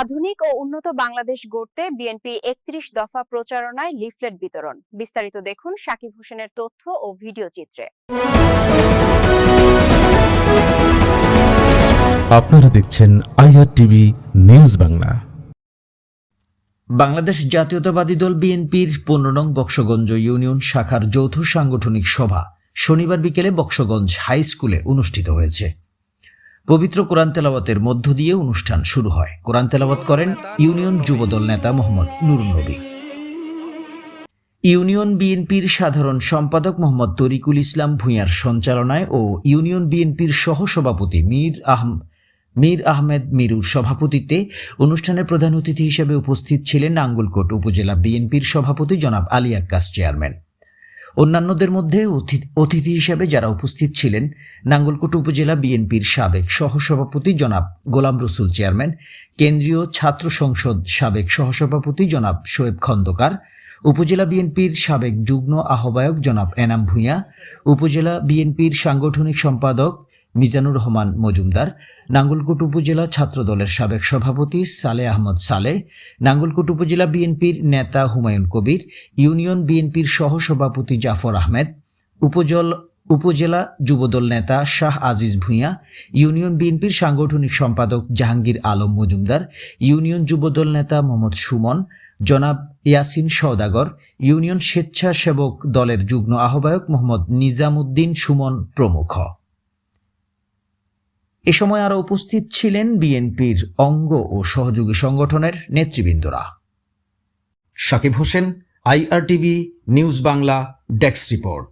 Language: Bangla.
আধুনিক ও উন্নত বাংলাদেশ গড়তে বিএনপি একত্রিশ দফা প্রচারণায় লিফলেট বিতরণ। বিস্তারিত দেখুন সাকিব হোসেনের তথ্য ও ভিডিও চিত্রে। আপনারা দেখছেন IR TV news Bangla. Bangladesh জাতীয়তাবাদী দল বিএনপির পনেরো নং বক্সগঞ্জ ইউনিয়ন শাখার যৌথ সাংগঠনিক সভা শনিবার বিকেলে বক্সগঞ্জ হাই স্কুলে অনুষ্ঠিত হয়েছে। পবিত্র কোরআন তেলাওয়াতের মধ্য দিয়ে অনুষ্ঠান শুরু হয়। কোরআন তেলাওয়াত করেন ইউনিয়ন যুবদল নেতা মোহাম্মদ নুরুন নবী। ইউনিয়ন বিএনপির সাধারণ সম্পাদক মোহাম্মদ তরিকুল ইসলাম ভূঁইয়ার সঞ্চালনায় ও ইউনিয়ন বিএনপির সহসভাপতি মীর আহম, মীর আহমেদ মিরুর সভাপতিত্বে অনুষ্ঠানের প্রধান অতিথি হিসেবে উপস্থিত ছিলেন নাঙ্গলকোট উপজেলা বিএনপির সভাপতি জনাব আলী আক্কাস, চেয়ারম্যান। অন্যান্যদের মধ্যে অতি- অতিথি হিসেবে যারা উপস্থিত ছিলেন, নাঙ্গলকোট উপজেলা বিএনপির সাবেক সহসভাপতি জনাব গোলাম রসুল চেয়ারম্যান, কেন্দ্রীয় ছাত্র সংসদ সাবেক সহসভাপতি জনাব শোয়েব খন্দকার, উপজেলা বিএনপির সাবেক যুগ্ম আহ্বায়ক জনাব এনাম ভূঁইয়া, উপজেলা বিএনপির সাংগঠনিক সম্পাদক মিজানুর রহমান মজুমদার, নাঙ্গলকোট উপজেলা ছাত্রদলের সাবেক সভাপতি সালে আহমদ সালে, নাঙ্গলকোট উপজেলা বিএনপির নেতা হুমায়ুন কবির, ইউনিয়ন বিএনপির সহসভাপতি জাফর আহমেদ, উপজল, উপজেলা যুবদল নেতা শাহ আজিজ ভূঁইয়া, ইউনিয়ন বিএনপির সাংগঠনিক সম্পাদক জাহাঙ্গীর আলম মজুমদার, ইউনিয়ন যুবদল নেতা মোহাম্মদ সুমন, জনাব ইয়াসিন সওদাগর, ইউনিয়ন স্বেচ্ছাসেবক দলের যুগ্ম আহ্বায়ক মোহাম্মদ নিজামুদ্দিন সুমন প্রমুখ। এ সময় আরও উপস্থিত ছিলেন বিএনপির অঙ্গ ও সহযোগী সংগঠনের নেতৃবৃন্দরা। Sakib Hossain, IRTV, news Bangla, desk report.